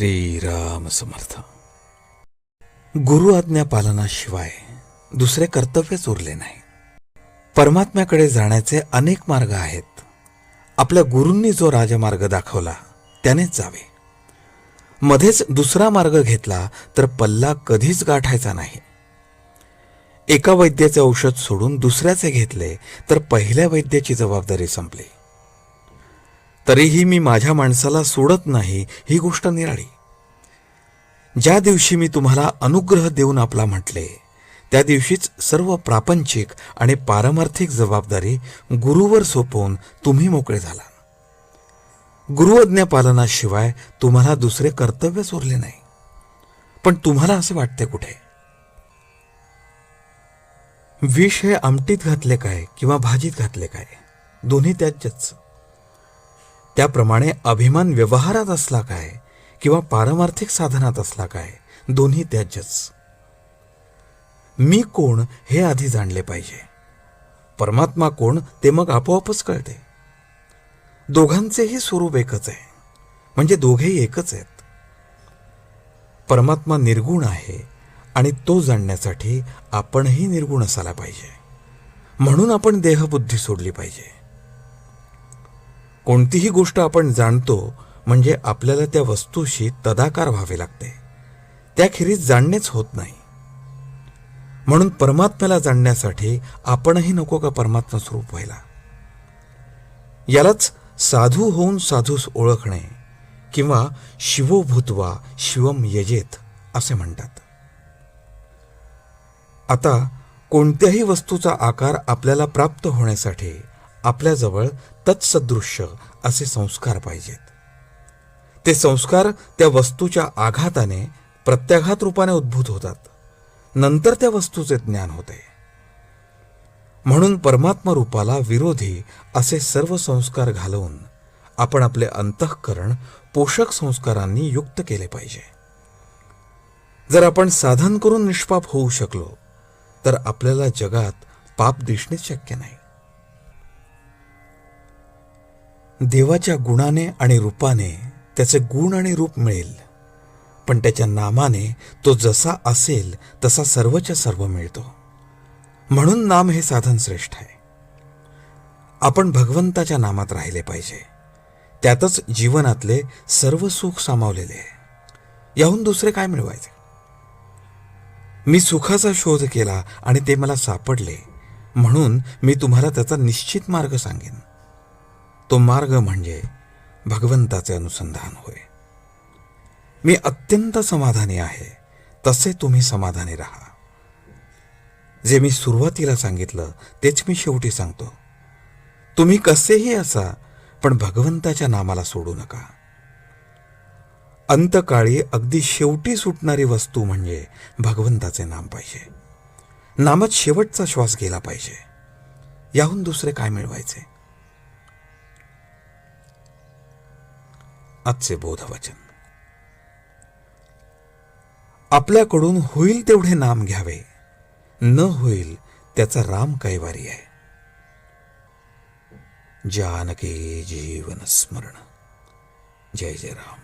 श्रीराम समर्थ. गुरु आज्ञा पालनाशिवाय दुसरे कर्तव्यच उरले नाही. परमात्म्याकडे जाण्याचे अनेक मार्ग आहेत. आपल्या गुरूंनी जो राजमार्ग दाखवला त्यानेच जावे. मध्येच दुसरा मार्ग घेतला तर पल्ला कधीच गाठायचा नाही. एका वैद्याचे औषध सोडून दुसऱ्याचे घेतले तर पहिल्या वैद्याची जबाबदारी संपली. तरीही मी माझ्या माणसाला सोडत नाही ही गोष्ट निराळी. ज्या दिवशी मी तुम्हाला अनुग्रह देऊन आपला म्हटले त्या दिवशीच सर्व प्रापंचिक आणि पारमार्थिक जबाबदारी गुरुवर सोपवून तुम्ही मोकळे झाला. गुरुआज्ञा पालनाशिवाय तुम्हाला दुसरे कर्तव्यच उरले नाही. पण तुम्हाला असे वाटते कुठे? विष हे आमटीत घातले काय किंवा भाजीत घातले काय? दोन्ही त्याच्याच त्याप्रमाणे अभिमान व्यवहारात असला काय किंवा पारमार्थिक साधनात असला काय दोन्ही त्याज्यच. मी कोण हे आधी जाणले पाहिजे. परमात्मा कोण ते मग आपोआपच कळते. दोघांचेही स्वरूप एकच आहे. म्हणजे दोघेही एकच आहेत. परमात्मा निर्गुण आहे आणि तो जाणण्यासाठी आपणही निर्गुण असायला पाहिजे. म्हणून आपण देहबुद्धी सोडली पाहिजे. कोणतीही गोष्ट आपण जाणतो म्हणजे आपल्याला त्या वस्तूशी तदाकार व्हावे लागते. त्याखेरीज जाणणेच होत नाही. म्हणून परमात्म्याला जाणण्यासाठी आपणही नको का परमात्मा स्वरूप व्हायला? यालाच साधू होऊन साधूस ओळखणे किंवा शिवो शिवम यजेत असे म्हणतात. आता कोणत्याही वस्तूचा आकार आपल्याला प्राप्त होण्यासाठी आपल्याजवळ तत्सदृश्य असे संस्कार पाहिजेत. ते संस्कार त्या वस्तूच्या आघाताने प्रत्याघात रूपाने उद्भूत होतात. नंतर त्या वस्तूचे ज्ञान होते. म्हणून परमात्मा रूपाला विरोधी असे सर्व संस्कार घालवून आपण आपले अंतःकरण पोषक संस्कारांनी युक्त केले पाहिजे. जर आपण साधन करून निष्पाप होऊ शकलो तर आपल्याला जगात पाप दिसणे शक्य नाही. देवाच्या गुणाने आणि रूपाने त्याचे गुण आणि रूप मिळेल. पण त्याच्या नामाने तो जसा असेल तसा सर्वच्या सर्व मिळतो. म्हणून नाम हे साधन श्रेष्ठ आहे. आपण भगवंताच्या नामात राहिले पाहिजे. त्यातच जीवनातले सर्व सुख सामावलेले आहे. याहून दुसरे काय मिळवायचे? मी सुखाचा शोध केला आणि ते मला सापडले. म्हणून मी तुम्हाला त्याचा निश्चित मार्ग सांगेन. तो मार्ग म्हणजे भगवंताचे अनुसंधान होय. मी अत्यंत समाधानी आहे तसे तुम्ही समाधानी राहा. जे मी सुरुवातीला सांगितलं तेच मी शेवटी सांगतो. तुम्ही कसेही असा पण भगवंताच्या नामाला सोडू नका. अंतकाळी अगदी शेवटी सुटणारी वस्तू म्हणजे भगवंताचे नाम पाहिजे. नामात शेवटचा श्वास गेला पाहिजे. याहून दुसरे काय मिळवायचे? आजचे बोधवचन. आपल्याकडून होईल तेवढे नाम घ्यावे. न होईल त्याचा राम कैवारी आहे. जानकी जीवन स्मरण. जय जय राम.